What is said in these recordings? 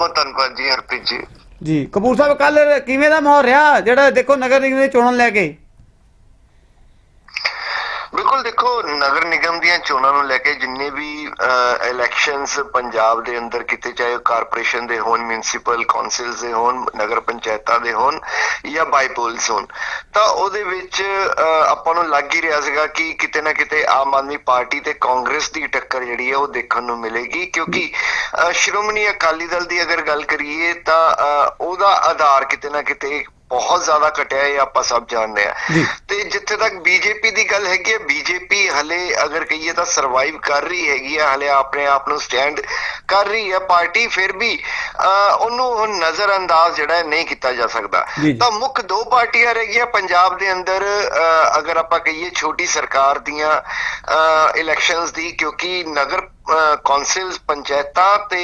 ਬਹੁਤ ਧੰਨਵਾਦ ਜੀ ਹਰਪ੍ਰੀਤ ਜੀ। ਜੀ, ਕਪੂਰ ਸਾਹਿਬ ਕੱਲ ਕਿਵੇਂ ਦਾ ਮਾਹੌਲ ਰਿਹਾ? ਜਿਹੜਾ ਦੇਖੋ ਨਗਰ ਨਿਗਮ ਦੇ ਚੋਣਾਂ ਲੈ ਕੇ। ਬਿਲਕੁਲ ਦੇਖੋ ਨਗਰ ਨਿਗਮ ਦੀਆਂ ਚੋਣਾਂ ਨੂੰ ਲੈ ਕੇ ਜਿੰਨੇ ਵੀ ਇਲੈਕਸ਼ਨਸ ਪੰਜਾਬ ਦੇ ਅੰਦਰ ਕੀਤੇ ਚਾਹੇ ਕਾਰਪੋਰੇਸ਼ਨ ਦੇ ਹੋਣ ਮਿਊਨਿਸਪਲ ਕਾਉਂਸਲਸ ਦੇ ਹੋਣ ਨਗਰ ਪੰਚਾਇਤਾਂ ਦੇ ਹੋਣ ਜਾਂ ਬਾਈਪੋਲਸ ਹੋਣ ਤਾਂ ਉਹਦੇ ਵਿੱਚ ਅਹ, ਆਪਾਂ ਨੂੰ ਲੱਗ ਹੀ ਰਿਹਾ ਸੀਗਾ ਕਿ ਕਿਤੇ ਨਾ ਕਿਤੇ ਆਮ ਆਦਮੀ ਪਾਰਟੀ ਤੇ ਕਾਂਗਰਸ ਦੀ ਟੱਕਰ ਜਿਹੜੀ ਹੈ ਉਹ ਦੇਖਣ ਨੂੰ ਮਿਲੇਗੀ ਕਿਉਂਕਿ ਸ਼੍ਰੋਮਣੀ ਅਕਾਲੀ ਦਲ ਦੀ ਅਗਰ ਗੱਲ ਕਰੀਏ ਤਾਂ ਅਹ, ਉਹਦਾ ਆਧਾਰ ਕਿਤੇ ਨਾ ਕਿਤੇ ਬਹੁਤ ਜ਼ਿਆਦਾ ਘਟਿਆ ਇਹ ਆਪਾਂ ਸਭ ਜਾਣਦੇ ਆ। ਤੇ ਜਿੱਥੇ ਤੱਕ ਬੀਜੇਪੀ ਦੀ ਗੱਲ ਹੈਗੀ ਹੈ ਬੀਜੇਪੀ ਹਲੇ ਅਗਰ ਕਹੀਏ ਤਾਂ ਸਰਵਾਈਵ ਕਰ ਰਹੀ ਹੈਗੀ ਹੈ ਹਲੇ ਆਪਣੇ ਆਪ ਨੂੰ ਸਟੈਂਡ ਕਰ ਰਹੀ ਹੈ ਪਾਰਟੀ ਫਿਰ ਵੀ ਉਹਨੂੰ ਹੁਣ ਨਜ਼ਰ ਅੰਦਾਜ਼ ਜਿਹੜਾ ਨਹੀਂ ਕੀਤਾ ਜਾ ਸਕਦਾ। ਤਾਂ ਮੁੱਖ ਦੋ ਪਾਰਟੀਆਂ ਰਹਿ ਗਈਆਂ ਪੰਜਾਬ ਦੇ ਅੰਦਰ ਅਗਰ ਆਪਾਂ ਕਹੀਏ ਛੋਟੀ ਸਰਕਾਰ ਦੀਆਂ ਇਲੈਕਸ਼ਨਸ ਦੀ ਕਿਉਂਕਿ ਨਗਰ ਕੌਂਸਲਸ ਪੰਚਾਇਤਾਂ ਤੇ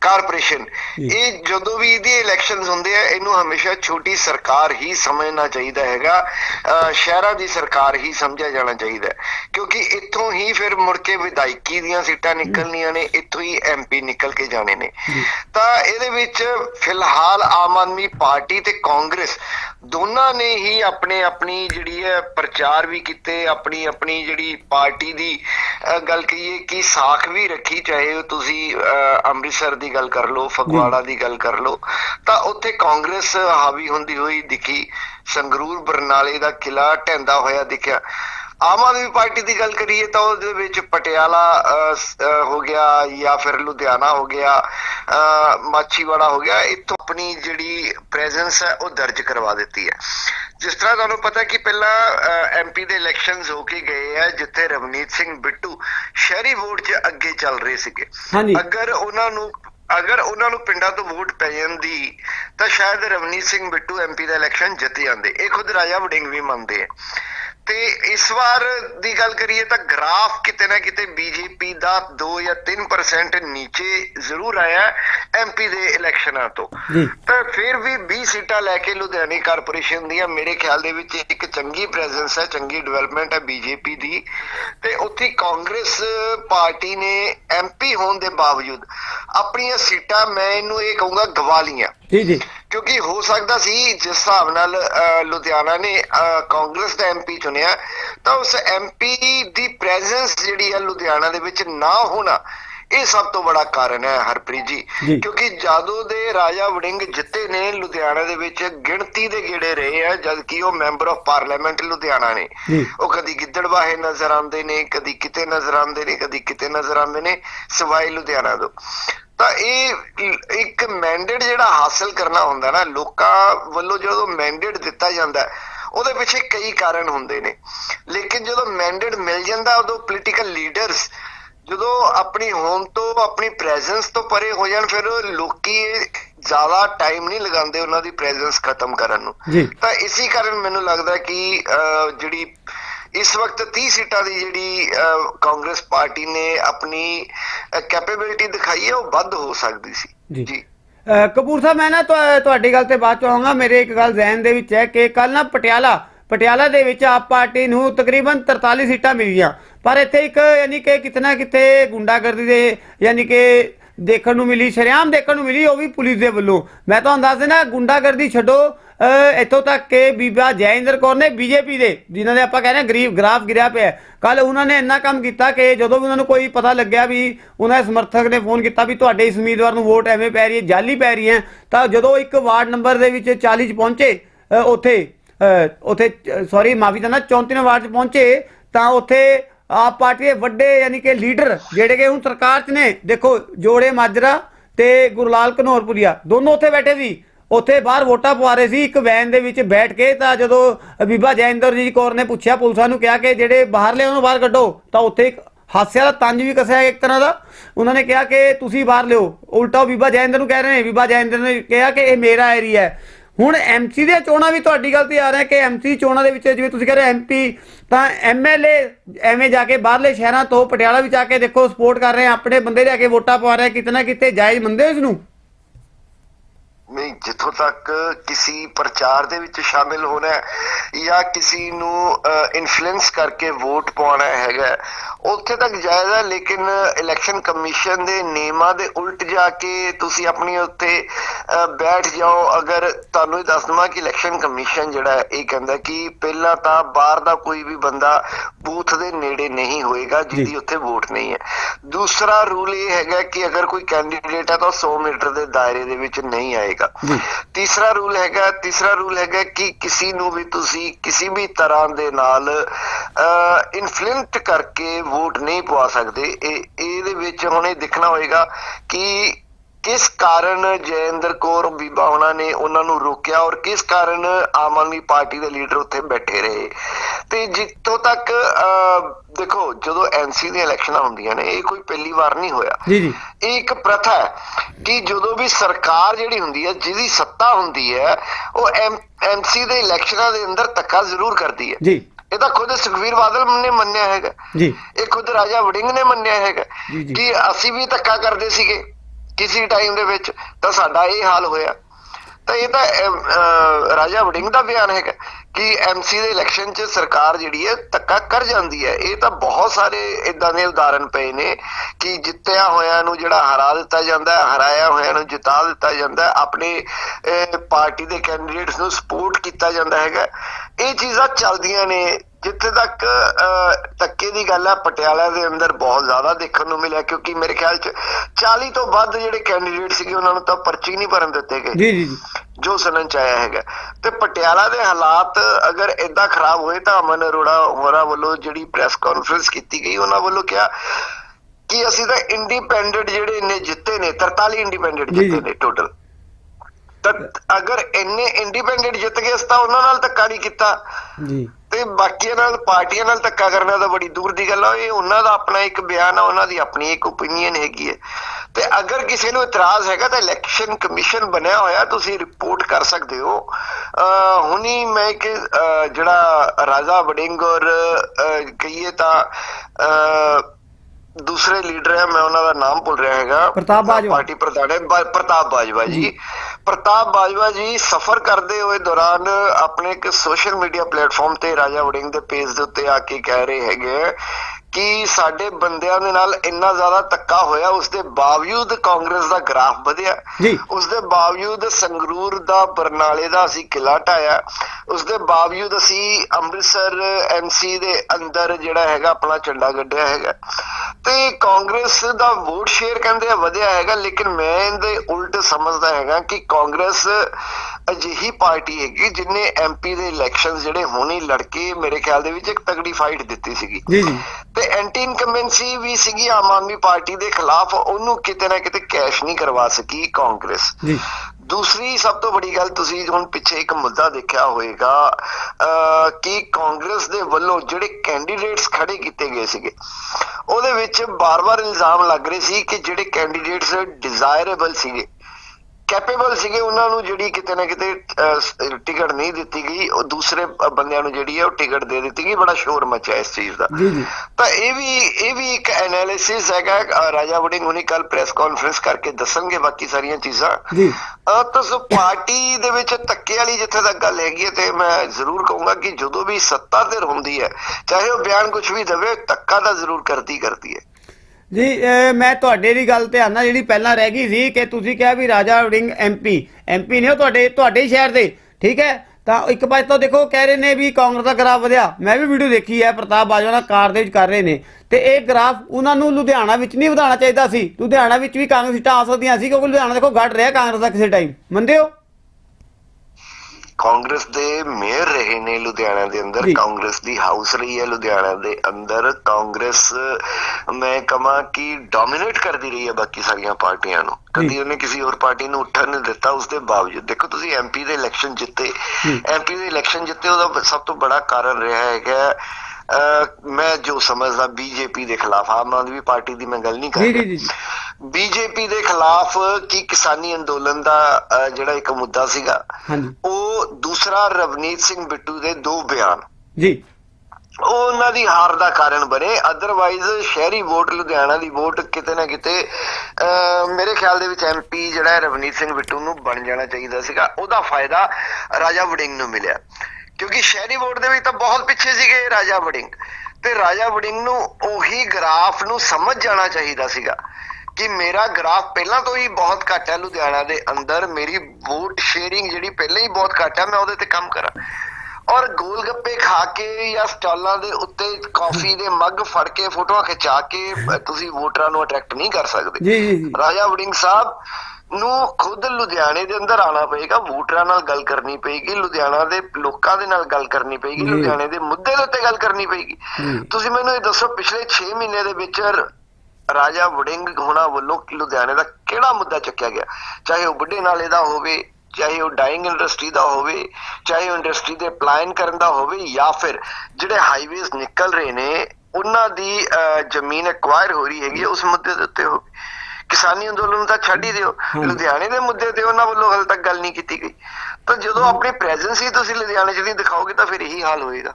ਕਾਰਪੋਰੇਸ਼ਨ। ਇਹ ਜਦੋਂ ਵੀ ਇਹਦੇ ਇਲੈਕਸ਼ਨਸ ਹੁੰਦੇ ਆ ਇਹਨੂੰ ਹਮੇਸ਼ਾ ਛੋਟੀ ਸਰਕਾਰ ਹੀ ਸਮਝਣਾ ਚਾਹੀਦਾ ਹੈਗਾ ਸ਼ਹਿਰਾਂ ਦੀ ਸਰਕਾਰ ਹੀ ਸਮਝਿਆ ਜਾਣਾ ਚਾਹੀਦਾ। ਕਿਉਂਕਿ ਇੱਥੋਂ ਹੀ ਫਿਰ ਮੁੜ ਕੇ ਵਿਧਾਇਕੀ ਦੀਆਂ ਸੀਟਾਂ ਨਿਕਲਣੀਆਂ ਨੇ ਇੱਥੋਂ ਹੀ ਐਮਪੀ ਨਿਕਲ ਕੇ ਜਾਣੇ ਨੇ। ਤਾਂ ਇਹਦੇ ਵਿੱਚ ਫਿਲਹਾਲ ਆਮ ਆਦਮੀ ਪਾਰਟੀ ਤੇ ਕਾਂਗਰਸ ਦੋਨਾਂ ਨੇ ਹੀ ਆਪਣੇ ਆਪਣੀ ਜਿਹੜੀ ਹੈ ਪ੍ਰਚਾਰ ਵੀ ਕੀਤੇ ਆਪਣੀ ਆਪਣੀ ਜਿਹੜੀ ਪਾਰਟੀ ਦੀ ਗੱਲ ਕਹੀਏ ਕਿ ਸਾਖ ਵੀ ਰੱਖੀ ਚਾਹੇ ਤੁਸੀਂ ਅਹ, ਅੰਮ੍ਰਿਤਸਰ ਦੀ ਗੱਲ ਕਰ ਲਓ ਫਗਵਾੜਾ ਦੀ ਗੱਲ ਕਰ ਲਓ ਤਾਂ ਉੱਥੇ ਕਾਂਗਰਸ ਹਾਵੀ ਹੁੰਦੀ ਹੋਈ ਦਿਖੀ ਸੰਗਰੂਰ ਬਰਨਾਲੇ ਦਾ ਕਿਲਾ ਢਹਿੰਦਾ ਹੋਇਆ ਦਿਖਿਆ। ਆਮ ਆਦਮੀ ਪਾਰਟੀ ਦੀ ਗੱਲ ਕਰੀਏ ਤਾਂ ਉਹਦੇ ਵਿੱਚ ਪਟਿਆਲਾ ਹੋ ਗਿਆ ਜਾਂ ਫਿਰ ਲੁਧਿਆਣਾ ਹੋ ਗਿਆ ਅਹ, ਮਾਛੀਵਾੜਾ ਹੋ ਗਿਆ ਇੱਥੋਂ ਆਪਣੀ ਜਿਹੜੀ ਪ੍ਰੈਜ਼ੈਂਸ ਹੈ ਉਹ ਦਰਜ ਕਰਵਾ ਦਿੱਤੀ ਹੈ। ਜਿਸ ਤਰ੍ਹਾਂ ਤੁਹਾਨੂੰ ਪਤਾ ਕਿ ਪਹਿਲਾਂ ਐਮਪੀ ਦੇ ਇਲੈਕਸ਼ਨਸ ਹੋ ਕੇ ਗਏ ਆ ਜਿੱਥੇ ਰਵਨੀਤ ਸਿੰਘ ਬਿੱਟੂ ਸ਼ਹਿਰੀ ਵੋਟ 'ਚ ਅੱਗੇ ਚੱਲ ਰਹੇ ਸੀਗੇ। ਅਗਰ ਉਹਨਾਂ ਨੂੰ ਅਗਰ ਉਹਨਾਂ ਨੂੰ ਪਿੰਡਾਂ ਤੋਂ ਵੋਟ ਪੈ ਜਾਂਦੀ ਤਾਂ ਸ਼ਾਇਦ ਰਵਨੀਤ ਸਿੰਘ ਬਿੱਟੂ ਐਮਪੀ ਦਾ ਇਲੈਕਸ਼ਨ ਜਿੱਤ ਜਾਂਦੇ। ਇਹ ਖੁਦ ਰਾਜਾ ਵੜਿੰਗ ਵੀ ਮੰਨਦੇ ਆ ਤੇ ਇਸ ਵਾਰ ਦੀ ਗੱਲ ਕਰੀਏ ਤਾਂ ਗ੍ਰਾਫ ਕਿਤੇ ਨਾ ਕਿਤੇ ਬੀਜੇਪੀ ਦਾ 2 ਜਾਂ 3% ਨੀਚੇ ਜ਼ਰੂਰ ਆਇਆ ਐਮਪੀ ਦੇ ਇਲੈਕਸ਼ਨਾਂ ਤੋਂ। ਤਾਂ ਫਿਰ ਵੀ 20 ਸੀਟਾਂ ਲੈ ਕੇ ਲੁਧਿਆਣੀ ਕਾਰਪੋਰੇਸ਼ਨ ਦੀਆਂ ਮੇਰੇ ਖਿਆਲ ਦੇ ਵਿੱਚ ਇੱਕ ਚੰਗੀ ਪ੍ਰੈਜ਼ੈਂਸ ਹੈ ਚੰਗੀ ਡਿਵੈਲਪਮੈਂਟ ਹੈ ਬੀਜੇਪੀ ਦੀ। ਤੇ ਉੱਥੇ ਕਾਂਗਰਸ ਪਾਰਟੀ ਨੇ ਐਮਪੀ ਹੋਣ ਦੇ ਬਾਵਜੂਦ ਆਪਣੀਆਂ ਸੀਟਾਂ ਮੈਂ ਇਹਨੂੰ ਇਹ ਕਹੂੰਗਾ ਗਵਾ ਲੀਆਂ ਜੀ ਜੀ। ਕਿਉਂਕਿ ਹੋ ਸਕਦਾ ਸੀ ਜਿਸ ਹਿਸਾਬ ਨਾਲ ਅਹ, ਲੁਧਿਆਣਾ ਨੇ ਅਹ, ਕਾਂਗਰਸ ਦਾ ਐਮਪੀ ਚੁਣਿਆ ਤਾਂ ਉਸ ਐਮਪੀ ਦੀ ਪ੍ਰੈਜ਼ੈਂਸ ਜਿਹੜੀ ਹੈ ਲੁਧਿਆਣਾ ਦੇ ਵਿੱਚ ਨਾ ਹੋਣਾ ਇਹ ਸਭ ਤੋਂ ਬੜਾ ਕਾਰਨ ਹੈ ਹਰਪ੍ਰੀਤ ਜੀ। ਕਿਉਂਕਿ ਜਾਦੂ ਦੇ ਰਾਜਾ ਵੜਿੰਗ ਜਿੱਤੇ ਨੇ ਲੁਧਿਆਣਾ ਦੇ ਵਿੱਚ ਗਿਣਤੀ ਦੇ ਗੇੜੇ ਰਹੇ ਆ ਜਦ ਕਿ ਉਹ ਮੈਂਬਰ ਆਫ ਪਾਰਲੀਮੈਂਟ ਲੁਧਿਆਣਾ ਨੇ। ਉਹ ਕਦੀ ਗਿੱਦੜਵਾਹੇ ਨਜ਼ਰ ਆਉਂਦੇ ਨੇ ਕਦੀ ਕਿਤੇ ਨਜ਼ਰ ਆਉਂਦੇ ਨੇ ਕਦੀ ਕਿਤੇ ਨਜ਼ਰ ਆਉਂਦੇ ਨੇ ਸਿਵਾਏ ਲੁਧਿਆਣਾ ਤੋਂ ਤਾਂ ਇਹ ਇੱਕ ਮੈਂਡੇਟ ਜਿਹੜਾ ਹਾਸਲ ਕਰਨਾ ਹੁੰਦਾ ਨਾ ਲੋਕਾਂ ਵੱਲੋਂ ਜਦੋਂ ਮੈਂਡੇਟ ਦਿੱਤਾ ਜਾਂਦਾ ਹੈ, ਉਹਦੇ ਪਿੱਛੇ ਕਈ ਕਾਰਨ ਹੁੰਦੇ ਨੇ ਲੇਕਿਨ ਜਦੋਂ ਮੈਂਡੇਟ ਮਿਲ ਜਾਂਦਾ ਉਦੋਂ ਪੋਲੀਟੀਕਲ ਲੀਡਰਸ ਜਦੋਂ ਆਪਣੀ ਹੋਮ ਤੋਂ ਆਪਣੀ ਪ੍ਰੈਜ਼ੈਂਸ ਤੋਂ ਪਰੇ ਹੋ ਜਾਣ ਫਿਰ ਲੋਕੀ ਜ਼ਿਆਦਾ ਟਾਈਮ ਨਹੀਂ ਲਗਾਉਂਦੇ ਉਹਨਾਂ ਦੀ ਪ੍ਰੈਜ਼ੈਂਸ ਖਤਮ ਕਰਨ ਨੂੰ। ਤਾਂ ਇਸੇ ਕਾਰਨ ਮੈਨੂੰ ਲੱਗਦਾ ਕਿ ਜਿਹੜੀ ਇਸ ਵਕਤ 30 ਸੀਟਾਂ ਦੀ ਜਿਹੜੀ ਕਾਂਗਰਸ ਪਾਰਟੀ ਨੇ ਆਪਣੀ ਕੈਪੇਬਿਲਿਟੀ ਦਿਖਾਈ ਹੈ ਉਹ ਵੱਧ ਹੋ ਸਕਦੀ ਸੀ। ਜੀ। ਕਪੂਰ ਸਾਹਿਬ ਮੈਂ ਨਾ ਤੁਹਾ- ਤੁਹਾਡੀ ਗੱਲ ਤੇ ਬਾਅਦ ਚ ਆਉਂਗਾ। ਮੇਰੇ ਇੱਕ ਗੱਲ ਜ਼ਹਿਨ ਦੇ ਵਿੱਚ ਹੈ ਕਿ ਕੱਲ ਨਾ ਪਟਿਆਲਾ ਪਟਿਆਲਾ ਦੇ ਵਿੱਚ ਆਪ ਪਾਰਟੀ ਨੂੰ ਤਕਰੀਬਨ 43 ਸੀਟਾਂ ਮਿਲੀਆਂ। ਪਰ ਇੱਥੇ ਇੱਕ ਯਾਨੀ ਕਿ ਕਿਤਨਾ ਕਿਤੇ ਗੁੰਡਾਗਰਦੀ ਦੇ ਯਾਨੀ ਕਿ ਦੇਖਣ ਨੂੰ ਮਿਲੀ, ਸ਼ਰਿਆਮ ਦੇਖਣ ਨੂੰ ਮਿਲੀ, ਉਹ ਵੀ ਪੁਲਿਸ ਦੇ ਵੱਲੋਂ। ਮੈਂ ਤੁਹਾਨੂੰ ਦੱਸ ਦੇਣਾ ਗੁੰਡਾਗਰਦੀ ਛੱਡੋ। ਇੱਥੋਂ ਤੱਕ ਕਿ ਬੀਬਾ ਜੈਇੰਦਰ ਕੌਰ ਨੇ ਬੀਜੇਪੀ ਦੇ, ਜਿਨ੍ਹਾਂ ਦੇ ਆਪਾਂ ਕਹਿੰਦੇ ਹਾਂ ਗਰੀਬ ਗ੍ਰਾਫ ਗਿਰਿਆ ਪਿਆ। ਕੱਲ ਉਹਨਾਂ ਨੇ ਇੰਨਾ ਕੰਮ ਕੀਤਾ ਕਿ ਜਦੋਂ ਵੀ ਉਹਨਾਂ ਨੂੰ ਕੋਈ ਪਤਾ ਲੱਗਿਆ ਵੀ ਉਹਨਾਂ ਦੇ ਸਮਰਥਕ ਨੇ ਫੋਨ ਕੀਤਾ ਵੀ ਤੁਹਾਡੇ ਇਸ ਉਮੀਦਵਾਰ ਨੂੰ ਵੋਟ ਐਵੇਂ ਪੈ ਰਹੀ ਹੈ, ਜਾਲੀ ਪੈ ਰਹੀ ਹੈ, ਤਾਂ ਜਦੋਂ ਇੱਕ ਵਾਰਡ ਨੰਬਰ ਦੇ ਵਿੱਚ 40 ਚ ਪਹੁੰਚੇ ਉੱਥੇ ਉੱਥੇ ਸੌਰੀ ਮਾਫੀ ਚਾਹੁੰਦਾ 34 ਵਾਰਡ ਚ ਪਹੁੰਚੇ, ਤਾਂ ਉੱਥੇ ਆਪ ਪਾਰਟੀ ਦੇ ਵੱਡੇ ਯਾਨੀ ਕਿ ਲੀਡਰ ਜਿਹੜੇ ਕਿ ਹੁਣ ਸਰਕਾਰ 'ਚ ਨੇ, ਦੇਖੋ ਜੋੜੇ ਮਾਜਰਾ ਤੇ ਗੁਰਲਾਲ ਘਨੌਰਪੁਰੀਆ ਦੋਨੋਂ ਉੱਥੇ ਬੈਠੇ ਸੀ। ਉੱਥੇ ਬਾਹਰ ਵੋਟਾਂ ਪਵਾ ਰਹੇ ਸੀ, ਇੱਕ ਵੈਨ ਦੇ ਵਿੱਚ ਬੈਠ ਕੇ ਤਾਂ ਜਦੋਂ ਬੀਬਾ ਜੈਇੰਦਰ ਜੀ ਕੌਰ ਨੇ ਪੁੱਛਿਆ ਪੁਲਿਸਾਂ ਨੂੰ, ਕਿਹਾ ਕਿ ਜਿਹੜੇ ਬਾਹਰਲੇ ਉਹਨੂੰ ਬਾਹਰ ਕੱਢੋ। ਤਾਂ ਉੱਥੇ ਇੱਕ ਹਾਸਿਆ ਦਾ ਤੰਜ ਵੀ ਕਸਿਆ ਇੱਕ ਤਰ੍ਹਾਂ ਦਾ। ਉਹਨਾਂ ਨੇ ਕਿਹਾ ਕਿ ਤੁਸੀਂ ਬਾਹਰ ਲਿਓ। ਉਲਟਾ ਉਹ ਬੀਬਾ ਜੈਇੰਦਰ ਨੂੰ ਕਹਿ ਰਹੇ ਨੇ। ਬੀਬਾ ਜੈਇੰਦਰ ਨੇ ਕਿਹਾ ਕਿ ਇਹ ਮੇਰਾ ਏਰੀਆ ਹੈ। ਹੁਣ ਐਮਸੀ ਦੀਆਂ ਚੋਣਾਂ ਵੀ ਤੁਹਾਡੀ ਗੱਲ ਤੇ ਆ ਰਿਹਾ ਕਿ ਐਮਸੀ ਚੋਣਾਂ ਦੇ ਵਿੱਚ ਜਿਵੇਂ ਤੁਸੀਂ ਕਹਿ ਰਹੇ ਐਮਪੀ ਤਾਂ ਐਮਐਲਏ ਐਵੇਂ ਜਾ ਕੇ ਬਾਹਰਲੇ ਸ਼ਹਿਰਾਂ ਤੋਂ ਪਟਿਆਲਾ ਵਿੱਚ ਆ ਕੇ ਦੇਖੋ ਸਪੋਰਟ ਕਰ ਰਹੇ ਆ, ਆਪਣੇ ਬੰਦੇ ਲਿਆ ਕੇ ਵੋਟਾਂ ਪਵਾ ਰਹੇ ਕਿਤੇ ਨਾ ਕਿਤੇ ਜਾਇਜ਼ ਮੰਨਦੇ ਹੋ ਇਸ ਨੂੰ? ਨਹੀਂ ਜਿੱਥੋਂ ਤੱਕ ਕਿਸੇ ਪ੍ਰਚਾਰ ਦੇ ਵਿੱਚ ਸ਼ਾਮਿਲ ਹੋਣਾ ਹੈ ਜਾਂ ਕਿਸੇ ਨੂੰ ਇਨਫਲੂਐਂਸ ਕਰਕੇ ਵੋਟ ਪਾਉਣਾ ਹੈਗਾ ਉੱਥੇ ਤੱਕ ਜਾਇਜ਼ ਹੈ ਲੇਕਿਨ ਇਲੈਕਸ਼ਨ ਕਮਿਸ਼ਨ ਦੇ ਨਿਯਮਾਂ ਦੇ ਉਲਟ ਜਾ ਕੇ ਤੁਸੀਂ ਆਪਣੀ ਉੱਤੇ ਬੈਠ ਜਾਓ। ਅਗਰ ਤੁਹਾਨੂੰ ਇਹ ਦੱਸ ਦਵਾਂ ਕਿ ਇਲੈਕਸ਼ਨ ਕਮਿਸ਼ਨ ਜਿਹੜਾ ਹੈ, ਇਹ ਕਹਿੰਦਾ ਕਿ ਪਹਿਲਾਂ ਤਾਂ ਬਾਹਰ ਦਾ ਕੋਈ ਵੀ ਬੰਦਾ ਬੂਥ ਦੇ ਨੇੜੇ ਨਹੀਂ ਹੋਏਗਾ ਜਿਹਦੀ ਉੱਥੇ ਵੋਟ ਨਹੀਂ ਹੈ। ਦੂਸਰਾ ਰੂਲ ਇਹ ਹੈਗਾ ਕਿ ਅਗਰ ਕੋਈ ਕੈਂਡੀਡੇਟ ਹੈ ਤਾਂ ਉਹ 100 ਮੀਟਰ ਦੇ ਦਾਇਰੇ ਦੇ ਵਿੱਚ ਨਹੀਂ ਆਏਗਾ। ਜੀ। ਤੀਸਰਾ ਰੂਲ ਹੈਗਾ ਤੀਸਰਾ ਰੂਲ ਹੈਗਾ ਕਿ ਕਿਸੇ ਨੂੰ ਵੀ ਤੁਸੀਂ ਕਿਸੇ ਵੀ ਤਰ੍ਹਾਂ ਦੇ ਨਾਲ ਇਨਫਲੂਐਂਟ ਕਰਕੇ ਵੋਟ ਨਹੀਂ ਪਵਾ ਸਕਦੇ। ਇਹ ਇਹਦੇ ਵਿੱਚ ਹੁਣ ਇਹ ਦੇਖਣਾ ਹੋਏਗਾ ਕਿ ਕਿਸ ਕਾਰਨ ਜੈਂਦਰ ਕੌਰ ਬੀਬਾ ਉਹਨਾਂ ਨੇ ਉਹਨਾਂ ਨੂੰ ਰੋਕਿਆ ਔਰ ਕਿਸ ਕਾਰਨ ਆਮ ਆਦਮੀ ਪਾਰਟੀ ਦੇ ਲੀਡਰ ਉੱਥੇ ਬੈਠੇ ਰਹੇ? ਤੇ ਜਿੱਥੋਂ ਤੱਕ ਦੇਖੋ ਜਦੋਂ ਐਨਸੀ ਦੀਆਂ ਇਲੈਕਸ਼ਨਾਂ ਹੁੰਦੀਆਂ ਨੇ ਇਹ ਕੋਈ ਪਹਿਲੀ ਵਾਰ ਨਹੀਂ ਹੋਇਆ। ਜੀ ਜੀ। ਇਹ ਇੱਕ ਪ੍ਰਥਾ ਹੈ ਕਿ ਜਦੋਂ ਵੀ ਸਰਕਾਰ ਜਿਹੜੀ ਹੁੰਦੀ ਹੈ ਜਿਹਦੀ ਸੱਤਾ ਹੁੰਦੀ ਹੈ ਉਹ ਐਮਸੀ ਦੇ ਇਲੈਕਸ਼ਨਾਂ ਦੇ ਅੰਦਰ ਧੱਕਾ ਜ਼ਰੂਰ ਕਰਦੀ ਹੈ। ਜੀ। ਇਹ ਤਾਂ ਖੁਦ ਸੁਖਵੀਰ ਬਾਦਲ ਨੇ ਮੰਨਿਆ ਹੈਗਾ। ਜੀ। ਇਹ ਖੁਦ ਰਾਜਾ ਵੜਿੰਗ ਨੇ ਮੰਨਿਆ ਹੈਗਾ ਜੀ, ਜੀ। ਕਿ ਅਸੀਂ ਵੀ ਧੱਕਾ ਕਰਦੇ ਸੀਗੇ। ਕਿਸੇ ਟਾਈਮ ਦੇ ਵਿੱਚ ਤਾਂ ਸਾਡਾ ਇਹ ਹਾਲ ਹੋਇਆ। ਤਾਂ ਇਹ ਤਾਂ ਅਹ, ਰਾਜਾ ਵੜਿੰਗ ਦਾ ਬਿਆਨ ਹੈਗਾ। ਕਿ ਐਮਸੀ ਦੇ ਇਲੈਕਸ਼ਨ 'ਚ ਸਰਕਾਰ ਜਿਹੜੀ ਹੈ ਧੱਕਾ ਕਰ ਜਾਂਦੀ ਹੈ। ਇਹ ਤਾਂ ਬਹੁਤ ਸਾਰੇ ਇਦਾਂ ਦੇ ਉਦਾਹਰਨ ਪਏ ਨੇ ਕਿ ਜਿੱਤਿਆ ਹੋਇਆ ਨੂੰ ਜਿਹੜਾ ਹਰਾ ਦਿੱਤਾ ਜਾਂਦਾ ਹੈ ਹਰਾਇਆ ਹੋਇਆਂ ਨੂੰ ਜਿਤਾ ਦਿੱਤਾ ਜਾਂਦਾ ਹੈ ਆਪਣੇ ਪਾਰਟੀ ਦੇ ਕੈਂਡੀਡੇਟਸ ਨੂੰ ਸਪੋਰਟ ਕੀਤਾ ਜਾਂਦਾ ਹੈਗਾ ਇਹ ਚੀਜ਼ਾਂ ਚੱਲਦੀਆਂ ਨੇ। ਜਿੱਥੇ ਤੱਕ ਅਹ, ਧੱਕੇ ਦੀ ਗੱਲ ਹੈ ਪਟਿਆਲਾ ਦੇ ਅੰਦਰ ਬਹੁਤ ਜ਼ਿਆਦਾ ਦੇਖਣ ਨੂੰ ਮਿਲਿਆ ਕਿਉਂਕਿ ਮੇਰੇ ਖਿਆਲ 'ਚ 40 ਤੋਂ ਵੱਧ ਜਿਹੜੇ ਕੈਂਡੀਡੇਟ ਸੀਗੇ ਉਹਨਾਂ ਨੂੰ ਤਾਂ ਪਰਚੀ ਨਹੀਂ ਭਰਨ ਦਿੱਤੇ ਗਏ। ਜੀ ਜੀ। ਜੀ ਸੁਣਨ ਚ ਆਇਆ ਹੈਗਾ। ਤੇ ਪਟਿਆਲਾ ਦੇ ਹਾਲਾਤ ਅਗਰ ਇਦਾਂ ਖਰਾਬ ਹੋਏ ਤਾਂ ਅਮਨ ਅਰੋੜਾ ਹੋਰਾਂ ਵੱਲੋਂ ਜਿਹੜੀ ਪ੍ਰੈਸ ਕਾਨਫਰੰਸ ਕੀਤੀ ਗਈ ਉਹਨਾਂ ਵੱਲੋਂ ਕਿਹਾ ਕਿ ਅਸੀਂ ਤਾਂ ਇੰਡੀਪੈਂਡੈਂਟ ਜਿਹੜੇ ਨੇ ਜਿੱਤੇ ਨੇ 43 ਇੰਡੀਪੈਂਡੈਂਟ। ਜਿੱਤੇ ਨੇ ਟੋਟਲ ਤਾਂ ਅਗਰ ਇੰਨੇ ਇੰਡੀਪੈਂਡੈਂਟ ਜਿੱਤ ਗਏ ਤਾਂ ਉਹਨਾਂ ਨਾਲ ਧੱਕਾ ਨਹੀਂ ਕੀਤਾ। ਜੀ। ਤੇ ਬਾਕੀਆਂ ਨਾਲ, ਪਾਰਟੀਆਂ ਨਾਲ ਧੱਕਾ ਕਰਨਾ ਤਾਂ ਬੜੀ ਦੂਰ ਦੀ ਗੱਲ ਆ। ਇਹ ਉਹਨਾਂ ਦਾ ਆਪਣਾ ਇੱਕ ਬਿਆਨ ਆ, ਉਹਨਾਂ ਦੀ ਆਪਣੀ ਇੱਕ ਓਪੀਨੀਅਨ ਹੈਗੀ ਹੈ ਤੇ ਅਗਰ ਕਿਸੇ ਨੂੰ ਇਤਰਾਜ਼ ਹੈਗਾ ਤਾਂ ਇਲੈਕਸ਼ਨ ਕਮਿਸ਼ਨ ਬਣਿਆ ਹੋਇਆ, ਤੁਸੀਂ ਰਿਪੋਰਟ ਕਰ ਸਕਦੇ ਹੋ। ਅਹ ਹੁਣੀ ਮੈਂ ਇੱਕ, ਅਹ ਜਿਹੜਾ ਰਾਜਾ ਵੜਿੰਗ ਔਰ ਕਹੀਏ ਤਾਂ, ਅਹ ਦੂਸਰੇ ਲੀਡਰ ਹੈ ਮੈਂ ਉਹਨਾਂ ਦਾ ਨਾਮ ਭੁੱਲ ਰਿਹਾ ਹੈਗਾ। ਪ੍ਰਤਾਪ ਬਾਜਵਾ। ਪਾਰਟੀ ਪ੍ਰਧਾਨ ਹੈ ਪ੍ਰਤਾਪ ਬਾਜਵਾ ਜੀ। ਪ੍ਰਤਾਪ ਬਾਜਵਾ ਜੀ ਸਫਰ ਕਰਦੇ ਹੋਏ ਦੌਰਾਨ ਆਪਣੇ ਇੱਕ ਸੋਸ਼ਲ ਮੀਡੀਆ ਪਲੇਟਫਾਰਮ ਤੇ ਰਾਜਾ ਵੜਿੰਗ ਦੇ ਪੇਜ ਦੇ ਉੱਤੇ ਆ ਕੇ ਕਹਿ ਰਹੇ ਹੈਗੇ ਕਿ ਸਾਡੇ ਬੰਦਿਆਂ ਦੇ ਨਾਲ ਇੰਨਾ ਜ਼ਿਆਦਾ ਧੱਕਾ ਹੋਇਆ ਉਸ ਦੇ ਬਾਵਜੂਦ ਕਾਂਗਰਸ ਦਾ ਗ੍ਰਾਫ ਵਧਿਆ। ਉਸ ਦੇ ਬਾਵਜੂਦ ਸੰਗਰੂਰ ਦਾ ਬਰਨਾਲੇ ਦਾ ਅਸੀਂ ਕਿਲਾ ਢਾਇਆ। ਉਸ ਦੇ ਬਾਵਜੂਦ ਅਸੀਂ ਅੰਮ੍ਰਿਤਸਰ ਐਮਸੀ ਦੇ ਅੰਦਰ ਜਿਹੜਾ ਹੈਗਾ ਆਪਣਾ ਝੰਡਾ ਗੱਡਿਆ ਹੈਗਾ। ਤੇ ਕਾਂਗਰਸ ਦਾ ਵੋਟ ਸ਼ੇਅਰ ਕਹਿੰਦੇ ਆ ਵਧਿਆ ਹੈਗਾ ਲੇਕਿਨ ਮੈਂ ਇਹਦੇ ਉਲਟ ਸਮਝਦਾ ਹੈਗਾ ਕਿ ਕਾਂਗਰਸ ਅਜਿਹੀ ਪਾਰਟੀ ਹੈਗੀ ਜਿਨੇ ਐਮਪੀ ਦੇ ਇਲੈਕਸ਼ਨਸ ਜਿਹੜੇ ਹੁਣੇ ਲੜ ਕੇ ਮੇਰੇ ਖਿਆਲ ਦੇ ਵਿੱਚ ਇੱਕ ਤਗੜੀ ਫਾਈਟ ਦਿੱਤੀ ਸੀਗੀ। ਜੀ ਜੀ। ਤੇ ਐਂਟੀ ਇਨਕੰਬੈਂਸੀ ਵੀ ਸੀਗੀ ਆਮ ਆਦਮੀ ਪਾਰਟੀ ਦੇ ਖਿਲਾਫ ਉਹਨੂੰ ਕਿਤੇ ਨਾ ਕਿਤੇ ਕੈਸ਼ ਨਹੀਂ ਕਰਵਾ ਸਕੀ ਕਾਂਗਰਸ। ਜੀ। ਦੂਸਰੀ ਸਭ ਤੋਂ ਵੱਡੀ ਗੱਲ ਤੁਸੀਂ ਹੁਣ ਪਿੱਛੇ ਇੱਕ ਮੁੱਦਾ ਦੇਖਿਆ ਹੋਵੇਗਾ ਕਿ ਕਾਂਗਰਸ ਦੇ ਵੱਲੋਂ ਜਿਹੜੇ ਕੈਂਡੀਡੇਟਸ ਖੜੇ ਕੀਤੇ ਗਏ ਸੀਗੇ ਉਹਦੇ ਵਿੱਚ ਬਾਰ-ਬਾਰ ਇਲਜ਼ਾਮ ਲੱਗ ਰਹੇ ਸੀ ਕਿ ਜਿਹੜੇ ਕੈਂਡੀਡੇਟਸ ਡਿਜ਼ਾਇਰੇਬਲ ਸੀਗੇ ਕੈਪੇਬਲ ਸੀਗੇ ਉਹਨਾਂ ਨੂੰ ਜਿਹੜੀ ਕਿਤੇ ਨਾ ਕਿਤੇ ਟਿਕਟ ਨਹੀਂ ਦਿੱਤੀ ਗਈ। ਉਹ ਦੂਸਰੇ ਬੰਦਿਆਂ ਨੂੰ ਜਿਹੜੀ ਹੈ ਉਹ ਟਿਕਟ ਦੇ ਦਿੱਤੀ ਗਈ। ਬੜਾ ਸ਼ੋਰ ਮਚਿਆ ਇਸ ਚੀਜ਼ ਦਾ। ਜੀ ਜੀ। ਤਾਂ ਇਹ ਵੀ ਇਹ ਵੀ ਇੱਕ ਐਨਾਲਿਸਿਸ ਹੈਗਾ। ਰਾਜਾ ਵੜਿੰਗ ਹੁਣੀ ਕੱਲ ਪ੍ਰੈਸ ਕਾਨਫਰੰਸ ਕਰਕੇ ਦੱਸਣਗੇ ਬਾਕੀ ਸਾਰੀਆਂ ਚੀਜ਼ਾਂ। ਜੀ। ਤਾਂ ਸੋ ਪਾਰਟੀ ਦੇ ਵਿੱਚ ਧੱਕੇ ਵਾਲੀ ਜਿੱਥੇ ਤੱਕ ਗੱਲ ਹੈਗੀ ਹੈ ਤੇ ਮੈਂ ਜ਼ਰੂਰ ਕਹੂੰਗਾ ਕਿ ਜਦੋਂ ਵੀ ਸੱਤਾ ਧਿਰ ਹੁੰਦੀ ਹੈ ਚਾਹੇ ਉਹ ਬਿਆਨ ਕੁਝ ਵੀ ਦੇਵੇ ਧੱਕਾ ਤਾਂ ਜ਼ਰੂਰ ਕਰਦੀ ਕਰਦੀ ਹੈ। ਜੀ ਮੈਂ ਤੁਹਾਡੇ ਦੀ ਗੱਲ ਧਿਆਨ ਨਾਲ ਜਿਹੜੀ ਪਹਿਲਾਂ ਰਹਿ ਗਈ ਸੀ ਕਿ ਤੁਸੀਂ ਕਿਹਾ ਵੀ ਰਾਜਾ ਵੜਿੰਗ ਐਮਪੀ ਐਮਪੀ ਨੇ ਉਹ ਤੁਹਾਡੇ ਤੁਹਾਡੇ ਹੀ ਸ਼ਹਿਰ ਦੇ, ਠੀਕ ਹੈ? ਤਾਂ ਇੱਕ ਪਾਸੇ ਤੋਂ ਦੇਖੋ, ਕਹਿ ਰਹੇ ਨੇ ਵੀ ਕਾਂਗਰਸ ਦਾ ਗ੍ਰਾਫ ਵਧਿਆ। ਮੈਂ ਵੀ ਵੀਡੀਓ ਦੇਖੀ ਹੈ, ਪ੍ਰਤਾਪ ਬਾਜਵਾ ਨਾਲ ਕਾਰ ਦੇ ਵਿੱਚ ਕਰ ਰਹੇ ਨੇ। ਤੇ ਇਹ ਗ੍ਰਾਫ ਉਹਨਾਂ ਨੂੰ ਲੁਧਿਆਣਾ ਵਿੱਚ ਨਹੀਂ ਵਧਾਉਣਾ ਚਾਹੀਦਾ ਸੀ। ਲੁਧਿਆਣਾ ਵਿੱਚ ਵੀ ਕਾਂਗਰਸ ਸੀਟਾਂ ਆ ਸਕਦੀਆਂ ਸੀ, ਕਿਉਂਕਿ ਲੁਧਿਆਣਾ ਦੇਖੋ, ਘਟ ਰਿਹਾ ਕਾਂਗਰਸ ਦਾ ਕਿਸੇ ਟਾਈਮ। ਮੰਨਦੇ ਹੋ? ਕਾਂਗਰਸ ਦੇ ਮੇਅਰ ਰਹੇ ਨੇ ਲੁਧਿਆਣਾ ਦੇ ਅੰਦਰ। ਕਾਂਗਰਸ ਦੀ ਹਾਊਸ ਰਹੀ ਹੈ ਲੁਧਿਆਣਾ ਦੇ ਅੰਦਰ। ਕਾਂਗਰਸ ਮੈਂ ਕਹਾਂ ਕਿ ਡੋਮਿਨੇਟ ਕਰਦੀ ਰਹੀ ਹੈ ਬਾਕੀ ਸਾਰੀਆਂ ਪਾਰਟੀਆਂ ਨੂੰ। ਕਦੀ ਉਹਨੇ ਕਿਸੇ ਹੋਰ ਪਾਰਟੀ ਨੂੰ ਉੱਠਣ ਨਹੀਂ ਦਿੱਤਾ ਉਸ ਦੇ ਬਾਵਜੂਦ। ਦੇਖੋ ਤੁਸੀਂ ਐਮਪੀ ਦੇ ਇਲੈਕਸ਼ਨ ਜਿੱਤੇ। ਐਮਪੀ ਦੇ ਇਲੈਕਸ਼ਨ ਜਿੱਤੇ ਉਹਦਾ ਸਭ ਤੋਂ ਬੜਾ ਕਾਰਨ ਰਿਹਾ ਹੈਗਾ ਮੈਂ ਜੋ ਸਮਝਦਾ ਬੀਜੇਪੀ ਦੇ ਖਿਲਾਫ ਆਮ ਆਦਮੀ ਪਾਰਟੀ ਦੀ ਮੈਂ ਗੱਲ ਨਹੀਂ ਕਰ ਜੀ ਰਿਹਾ ਜੀ ਜੀ। ਬੀਜੇਪੀ ਦੇ ਖਿਲਾਫ ਕੀ ਕਿਸਾਨੀ ਅੰਦੋਲਨ ਦਾ ਜਿਹੜਾ ਇੱਕ ਮੁੱਦਾ ਸੀਗਾ ਉਹ ਦੂਸਰਾ ਰਵਨੀਤ ਸਿੰਘ ਬਿੱਟੂ ਦੇ ਦੋ ਬਿਆਨ। ਜੀ। ਉਹ ਉਹਨਾਂ ਦੀ ਹਾਰ ਦਾ ਕਾਰਨ ਬਣੇ। ਅਦਰਵਾਈਜ਼ ਸ਼ਹਿਰੀ ਵੋਟ ਲੁਧਿਆਣਾ ਦੀ ਵੋਟ ਕਿਤੇ ਨਾ ਕਿਤੇ ਮੇਰੇ ਖਿਆਲ ਦੇ ਵਿੱਚ ਐਮਪੀ ਜਿਹੜਾ ਰਵਨੀਤ ਸਿੰਘ ਬਿੱਟੂ ਨੂੰ ਬਣ ਜਾਣਾ ਚਾਹੀਦਾ ਸੀਗਾ। ਉਹਦਾ ਫਾਇਦਾ ਰਾਜਾ ਵੜਿੰਗ ਨੂੰ ਮਿਲਿਆ। ਕਿਉਂਕਿ ਸ਼ਹਿਰੀ ਵੋਟ ਦੇ ਵਿੱਚ ਤਾਂ ਬਹੁਤ ਪਿੱਛੇ ਸੀਗੇ ਰਾਜਾ ਵੜਿੰਗ। ਤੇ ਰਾਜਾ ਵੜਿੰਗ ਨੂੰ ਉਹੀ ਗ੍ਰਾਫ ਨੂੰ ਸਮਝ ਜਾਣਾ ਚਾਹੀਦਾ ਸੀਗਾ। ਕਿ ਮੇਰਾ ਗ੍ਰਾਫ ਪਹਿਲਾਂ ਤੋਂ ਹੀ ਬਹੁਤ ਘੱਟ ਹੈ ਲੁਧਿਆਣਾ ਦੇ ਅੰਦਰ। ਮੇਰੀ ਵੋਟ ਸ਼ੇਅਰਿੰਗ ਜਿਹੜੀ ਪਹਿਲਾਂ ਹੀ ਬਹੁਤ ਘੱਟ ਹੈ ਮੈਂ ਉਹਦੇ ਤੇ ਕੰਮ ਕਰਾਂ। ਔਰ ਗੋਲ ਗੱਪੇ ਖਾ ਕੇ ਜਾਂ ਸਟਾਲਾਂ ਦੇ ਉੱਤੇ ਕਾਫੀ ਦੇ ਮੱਗ ਫੜ ਕੇ ਫੋਟੋਆਂ ਖਿਚਾ ਕੇ ਤੁਸੀਂ ਵੋਟਰਾਂ ਨੂੰ ਅਟਰੈਕਟ ਨਹੀਂ ਕਰ ਸਕਦੇ। ਜੀ ਜੀ ਰਾਜਾ ਵੜਿੰਗ ਸਾਹਿਬ ਨੂੰ ਖੁਦ ਲੁਧਿਆਣੇ ਦੇ ਅੰਦਰ ਆਣਾ ਪਏਗਾ। ਵੋਟਰਾਂ ਨਾਲ ਗੱਲ ਕਰਨੀ ਪਏਗੀ ਲੁਧਿਆਣਾ ਦੇ ਲੋਕਾਂ ਦੇ ਨਾਲ ਗੱਲ ਕਰਨੀ ਪਏਗੀ। ਲੁਧਿਆਣੇ ਦੇ ਮੁੱਦੇ ਦੇ ਉੱਤੇ ਗੱਲ ਕਰਨੀ ਪਏਗੀ। ਤੁਸੀਂ ਮੈਨੂੰ ਇਹ ਦੱਸੋ ਪਿਛਲੇ 6 ਮਹੀਨੇ ਦੇ ਵਿੱਚ ਰਾਜਾ ਵੜਿੰਗ ਹੋਣਾ ਵੱਲੋਂ ਲੁਧਿਆਣੇ ਦਾ ਕਿਹੜਾ ਮੁੱਦਾ ਚੱਕਿਆ ਗਿਆ? ਚਾਹੇ ਉਹ ਬੁੱਢੇ ਨਾਲੇ ਦਾ ਹੋਵੇ ਚਾਹੇ ਉਹ ਡਾਈਂਗ ਇੰਡਸਟਰੀ ਦਾ ਹੋਵੇ ਚਾਹੇ ਉਹ ਇੰਡਸਟਰੀ ਦੇ ਪਲਾਨ ਕਰਨ ਦਾ ਹੋਵੇ ਜਾਂ ਫਿਰ ਜਿਹੜੇ ਹਾਈਵੇਜ਼ ਨਿਕਲ ਰਹੇ ਨੇ ਉਹਨਾਂ ਦੀ ਜ਼ਮੀਨ ਐਕਵਾਇਰ ਹੋ ਰਹੀ ਹੈਗੀ ਉਸ ਮੁੱਦੇ ਦੇ ਉੱਤੇ ਹੋਵੇ। ਕਿਸਾਨੀ ਅੰਦੋਲਨ ਤਾਂ ਛੱਡ ਹੀ ਦਿਓ। ਲੁਧਿਆਣੇ ਦੇ ਮੁੱਦੇ ਤੇ ਉਹਨਾਂ ਵੱਲੋਂ ਹਾਲੇ ਤੱਕ ਗੱਲ ਨਹੀਂ ਕੀਤੀ ਗਈ। ਤਾਂ ਜਦੋਂ ਆਪਣੀ ਪ੍ਰੈਜ਼ੈਂਸ ਹੀ ਤੁਸੀਂ ਲੁਧਿਆਣੇ 'ਚ ਨਹੀਂ ਦਿਖਾਓਗੇ ਤਾਂ ਫਿਰ ਇਹੀ ਹਾਲ ਹੋਏਗਾ।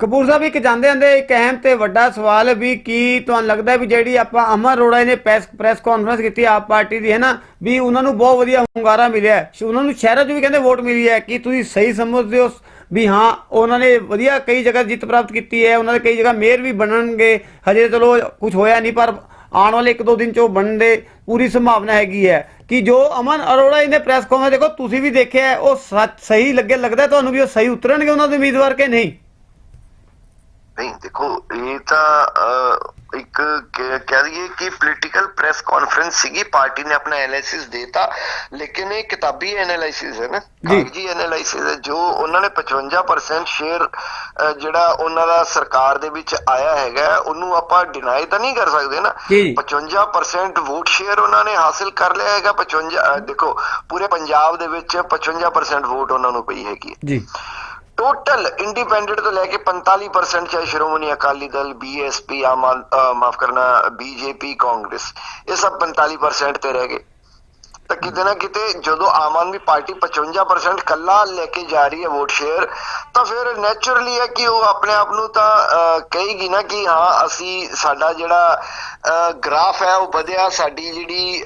ਕਪੂਰ ਸਾਹਿਬ ਇੱਕ ਜਾਂਦੇ ਜਾਂਦੇ ਇੱਕ ਅਹਿਮ ਤੇ ਵੱਡਾ ਸਵਾਲ ਵੀ ਕੀ ਤੁਹਾਨੂੰ ਲੱਗਦਾ ਵੀ ਜਿਹੜੀ ਆਪਾਂ ਅਮਰ ਅਰੋੜਾ ਨੇ ਪ੍ਰੈਸ ਪ੍ਰੈਸ ਕਾਨਫਰੰਸ ਕੀਤੀ ਆਪ ਪਾਰਟੀ ਦੀ ਹੈ ਨਾ ਵੀ ਉਹਨਾਂ ਨੂੰ ਬਹੁਤ ਵਧੀਆ ਹੁੰਗਾਰਾ ਮਿਲਿਆ। ਸ਼- ਉਹਨਾਂ ਨੂੰ ਸ਼ਹਿਰਾਂ 'ਚ ਵੀ ਕਹਿੰਦੇ ਵੋਟ ਮਿਲੀ ਹੈ। ਕਿ ਤੁਸੀਂ ਸਹੀ ਸਮਝਦੇ ਹੋ ਵੀ ਹਾਂ, ਉਹਨਾਂ ਨੇ ਵਧੀਆ ਕਈ ਜਗ੍ਹਾ ਜਿੱਤ ਪ੍ਰਾਪਤ ਕੀਤੀ ਹੈ, ਉਹਨਾਂ ਦੇ ਕਈ ਜਗ੍ਹਾ ਮੇਅਰ ਵੀ ਬਣਨਗੇ। ਹਜੇ ਚਲੋ ਕੁਝ ਹੋਇਆ ਨਹੀਂ, ਪਰ ਆਉਣ ਵਾਲੇ ਇੱਕ ਦੋ ਦਿਨ 'ਚ ਉਹ ਬਣਨ ਦੇ ਪੂਰੀ ਸੰਭਾਵਨਾ ਹੈਗੀ ਹੈ। ਕਿ ਜੋ ਅਮਨ ਅਰੋੜਾ ਜੀ ਨੇ ਪ੍ਰੈਸ ਕਾਨਫਰੰਸ ਦੇਖੋ, ਤੁਸੀਂ ਵੀ ਦੇਖਿਆ ਉਹ ਸਹੀ ਲੱਗੇ, ਲੱਗਦਾ ਤੁਹਾਨੂੰ ਵੀ ਉਹ ਸਹੀ ਉਤਰਨਗੇ ਉਹਨਾਂ ਦੇ ਉਮੀਦਵਾਰ ਕਿ ਨਹੀਂ? ਨਹੀਂ ਦੇਖੋ ਇਹ ਤਾਂ ਇੱਕ ਕਹਿ ਦਈਏ ਕਿ ਪੋਲੀਟੀਕਲ ਪ੍ਰੈਸ ਕਾਨਫਰੰਸ ਸੀਗੀ ਪਾਰਟੀ ਨੇ ਆਪਣਾ ਐਨਾਲਿਸਿਸ ਦੇਤਾ ਲੇਕਿਨ ਇਹ ਕਿਤਾਬੀ ਐਨਾਲਿਸਿਸ ਹੈ ਨਾ ਜੀ। ਕਾਗਜ਼ੀ ਐਨਾਲਿਸਿਸ ਹੈ ਜੋ ਉਹਨਾਂ ਨੇ 55% ਸ਼ੇਅਰ ਜਿਹੜਾ ਉਹਨਾਂ ਦਾ ਸਰਕਾਰ ਦੇ ਵਿੱਚ ਆਇਆ ਹੈਗਾ ਉਹਨੂੰ ਆਪਾਂ ਡਿਨਾਈ ਤਾਂ ਨਹੀਂ ਕਰ ਸਕਦੇ ਨਾ ਜੀ। 55% ਵੋਟ ਸ਼ੇਅਰ ਉਹਨਾਂ ਨੇ ਹਾਸਿਲ ਕਰ ਲਿਆ ਹੈਗਾ 55 ਅਹ, ਦੇਖੋ ਪੂਰੇ ਪੰਜਾਬ ਦੇ ਵਿੱਚ 55% ਵੋਟ ਉਹਨਾਂ ਨੂੰ ਪਈ ਹੈਗੀ ਜੀ ਟੋਟਲ ਇੰਡੀਪੈਂਡੈਂਟ ਤੋਂ ਲੈ ਕੇ 45% ਚਾਹੇ ਸ਼੍ਰੋਮਣੀ ਅਕਾਲੀ ਦਲ ਬੀਐਸਪੀ ਆਮ ਆਦ- ਮਾਫ ਕਰਨਾ ਬੀਜੇਪੀ ਕਾਂਗਰਸ, ਇਹ ਸਭ 45% ਤੇ ਰਹਿ ਗਏ। ਤਾਂ ਕਿਤੇ ਨਾ ਕਿਤੇ ਜਦੋਂ ਆਮ ਆਦਮੀ ਪਾਰਟੀ 55% ਕੱਲਾ ਲੈ ਕੇ ਜਾ ਰਹੀ ਹੈ ਵੋਟ ਸ਼ੇਅਰ, ਤਾਂ ਫਿਰ ਨੇਚਰਲੀ ਹੈ ਕਿ ਉਹ ਆਪਣੇ ਆਪ ਨੂੰ ਤਾਂ ਕਹੇਗੀ ਨਾ ਕਿ ਹਾਂ, ਅਸੀਂ ਸਾਡਾ ਜਿਹੜਾ ਗ੍ਰਾਫ ਹੈ ਉਹ ਵਧਿਆ, ਸਾਡੀ ਜਿਹੜੀ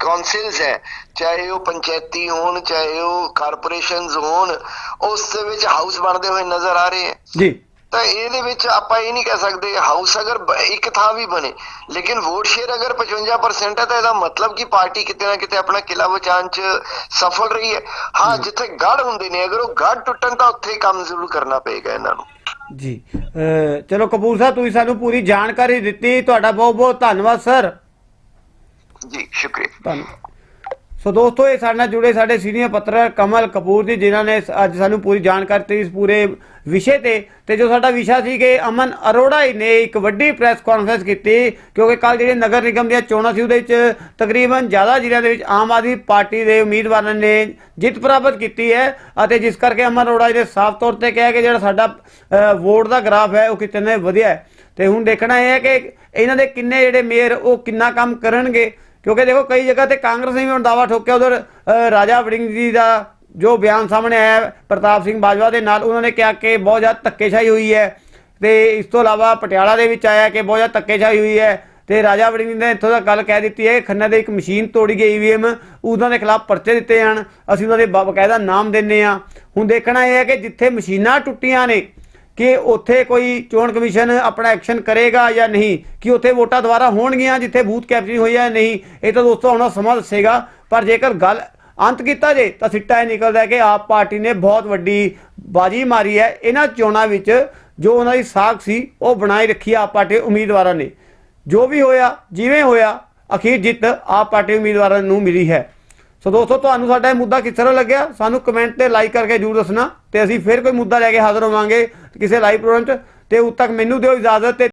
ਕਾਉਂਸਲਸ ਹੈ ਚਾਹੇ ਉਹ ਪੰਚਾਇਤੀ ਹੋਣ ਚਾਹੇ ਉਹ ਕਾਰਪੋਰੇਸ਼ਨਸ ਹੋਣ ਉਸ ਦੇ ਵਿੱਚ ਹਾਊਸ ਬਣਦੇ ਹੋਏ ਨਜ਼ਰ ਆ ਰਹੇ ਹੈ। ਜੀ। ਤਾਂ ਇਹਦੇ ਵਿੱਚ ਆਪਾਂ ਇਹ ਨਹੀਂ ਕਹਿ ਸਕਦੇ ਹਾਊਸ ਅਗਰ ਇੱਕ ਥਾਂ ਵੀ ਬਣੇ ਲੇਕਿਨ ਵੋਟ ਸ਼ੇਅਰ ਅਗਰ 55% ਹੈ ਤਾਂ ਇਹਦਾ ਮਤਲਬ ਕਿ ਪਾਰਟੀ ਕਿਤੇ ਨਾ ਕਿਤੇ ਆਪਣਾ ਕਿਲਾ ਬਚਾਉਣ ਚ ਸਫਲ ਰਹੀ ਹੈ। ਹਾਂ ਜਿੱਥੇ ਗੜ ਹੁੰਦੇ ਨੇ ਅਗਰ ਉਹ ਗੜ ਟੁੱਟਣ ਤਾਂ ਉੱਥੇ ਹੀ ਕੰਮ ਜ਼ਰੂਰ ਕਰਨਾ ਪਏਗਾ ਇਹਨਾਂ ਨੂੰ। ਜੀ। ਚਲੋ ਕਪੂਰ ਸਾਹਿਬ ਤੁਸੀਂ ਸਾਨੂੰ ਪੂਰੀ ਜਾਣਕਾਰੀ ਦਿੱਤੀ ਤੁਹਾਡਾ ਬਹੁਤ ਬਹੁਤ ਧੰਨਵਾਦ ਸਰ। ਜੀ, ਸ਼ੁਕਰੀਆ। ਧੰਨਵਾਦ ਸੋ ਦੋਸਤੋ, ਇਹ ਸਾਡੇ ਨਾਲ ਜੁੜੇ ਸਾਡੇ ਸੀਨੀਅਰ ਪੱਤਰਕਾਰ ਕਮਲ ਕਪੂਰ ਜੀ, ਜਿਨ੍ਹਾਂ ਨੇ ਅੱਜ ਸਾਨੂੰ ਪੂਰੀ ਜਾਣਕਾਰੀ ਦਿੱਤੀ ਇਸ ਪੂਰੇ ਵਿਸ਼ੇ ਤੇ। ਤੇ ਜੋ ਸਾਡਾ ਵਿਸ਼ਾ ਸੀ ਕਿ ਅਮਨ ਅਰੋੜਾ ਜੀ ਨੇ ਇੱਕ ਵੱਡੀ ਪ੍ਰੈਸ ਕਾਨਫਰੰਸ ਕੀਤੀ, ਕਿਉਂਕਿ ਕੱਲ ਜਿਹੜੇ ਨਗਰ ਨਿਗਮ ਦੀਆਂ ਚੋਣਾਂ ਸੀ, ਉਹਦੇ ਵਿੱਚ ਤਕਰੀਬਨ ਜ਼ਿਆਦਾ ਜ਼ਿਲ੍ਹਿਆਂ ਦੇ ਵਿੱਚ ਆਮ ਆਦਮੀ ਪਾਰਟੀ ਦੇ ਉਮੀਦਵਾਰਾਂ ਨੇ ਜਿੱਤ ਪ੍ਰਾਪਤ ਕੀਤੀ ਹੈ। ਅਤੇ ਜਿਸ ਕਰਕੇ ਅਮਨ ਅਰੋੜਾ ਜੀ ਨੇ ਸਾਫ਼ ਤੌਰ ਤੇ ਕਿਹਾ ਕਿ ਜਿਹੜਾ ਸਾਡਾ ਵੋਟ ਦਾ ਗ੍ਰਾਫ ਹੈ, ਉਹ ਕਿਤਨੇ ਵਧੀਆ ਹੈ। ਤੇ ਹੁਣ ਦੇਖਣਾ ਇਹ ਹੈ ਕਿ ਇਹਨਾਂ ਦੇ ਕਿੰਨੇ ਜਿਹੜੇ ਮੇਅਰ, ਉਹ ਕਿੰਨਾ ਕੰਮ ਕਰਨਗੇ। ਕਿਉਂਕਿ ਦੇਖੋ ਕਈ ਜਗ੍ਹਾ ਤੇ ਕਾਂਗਰਸ ਨੇ ਵੀ ਹੁਣ ਦਾਵਾ ਠੋਕਿਆ ਉਧਰ ਰਾਜਾ ਵੜਿੰਗ ਜੀ ਦਾ ਜੋ ਬਿਆਨ ਸਾਹਮਣੇ ਆਇਆ ਪ੍ਰਤਾਪ ਸਿੰਘ ਬਾਜਵਾ ਦੇ ਨਾਲ, ਉਹਨਾਂ ਨੇ ਕਿਹਾ ਕਿ ਬਹੁਤ ਜ਼ਿਆਦਾ ਧੱਕੇਸ਼ਾਹੀ ਹੋਈ ਹੈ ਤੇ ਇਸ ਤੋਂ ਇਲਾਵਾ ਪਟਿਆਲਾ ਦੇ ਵਿੱਚ ਆਇਆ ਕਿ ਬਹੁਤ ਜ਼ਿਆਦਾ ਧੱਕੇਸ਼ਾਹੀ ਹੋਈ ਹੈ ਤੇ ਰਾਜਾ ਵੜਿੰਗ ਨੇ ਇੱਥੋਂ ਦਾ ਗੱਲ ਕਹਿ ਦਿੱਤੀ ਹੈ ਕਿ ਖੰਨਾ ਦੇ ਇੱਕ ਮਸ਼ੀਨ ਤੋੜੀ ਗਈ ਈਵੀਐਮ ਉਹਨਾਂ ਦੇ ਖਿਲਾਫ ਪਰਚੇ ਦਿੱਤੇ ਜਾਣ, ਅਸੀਂ ਉਹਨਾਂ ਦੇ ਬਾਕਾਇਦਾ ਨਾਮ ਦਿੰਨੇ ਆ ਹੁਣ ਦੇਖਣਾ ਇਹ ਹੈ ਕਿ ਜਿੱਥੇ ਮਸ਼ੀਨਾਂ ਟੁੱਟੀਆਂ ਨੇ ਕਿ ਉੱਥੇ ਕੋਈ ਚੋਣ ਕਮਿਸ਼ਨ ਆਪਣਾ ਐਕਸ਼ਨ ਕਰੇਗਾ ਜਾਂ ਨਹੀਂ? ਕਿ ਉੱਥੇ ਵੋਟਾਂ ਦੁਬਾਰਾ ਹੋਣਗੀਆਂ ਜਿੱਥੇ ਬੂਥ ਕੈਪਚਰਿੰਗ ਹੋਈ ਹੈ ਨਹੀਂ? ਇਹ ਤਾਂ ਦੋਸਤੋ ਆਉਣਾ ਸਮਾਂ ਦੱਸੇਗਾ, ਪਰ ਜੇਕਰ ਗੱਲ ਅੰਤ ਕੀਤਾ ਜੇ, ਤਾਂ ਸਿੱਟਾ ਇਹ ਨਿਕਲਦਾ ਹੈ ਕਿ ਆਪ ਪਾਰਟੀ ਨੇ ਬਹੁਤ ਵੱਡੀ ਬਾਜੀ ਮਾਰੀ ਹੈ। ਇਹਨਾਂ ਚੋਣਾਂ ਵਿੱਚ ਜੋ ਉਹਨਾਂ ਦੀ ਸਾਖ ਸੀ, ਉਹ ਬਣਾਈ ਰੱਖੀ ਆਪ ਪਾਰਟੀ ਉਮੀਦਵਾਰਾਂ ਨੇ। ਜੋ ਵੀ ਹੋਇਆ, ਜਿਵੇਂ ਹੋਇਆ, ਅਖੀਰ ਜਿੱਤ ਆਪ ਪਾਰਟੀ ਉਮੀਦਵਾਰਾਂ ਨੂੰ ਮਿਲੀ ਹੈ। ਸੋ ਦੋਸਤੋ, ਤੁਹਾਨੂੰ ਸਾਡਾ ਇਹ ਮੁੱਦਾ ਕਿਸ ਤਰ੍ਹਾਂ ਲੱਗਿਆ? ਸਾਨੂੰ ਕਮੈਂਟ ਤੇ ਲਾਈਕ ਕਰਕੇ ਜਰੂਰ ਦੱਸਣਾ ਤੇ ਅਸੀਂ ਫਿਰ ਕੋਈ ਮੁੱਦਾ ਲੈ ਕੇ ਹਾਜ਼ਰ ਹੋਵਾਂਗੇ। ਕਿਸੇ ਲਾਈਵ ਪ੍ਰੋਗਰਾਮ 'ਚ ਤੇ ਉਦ ਤੱਕ ਮੈਨੂੰ ਦਿਓ ਇਜਾਜ਼ਤ ਤੇ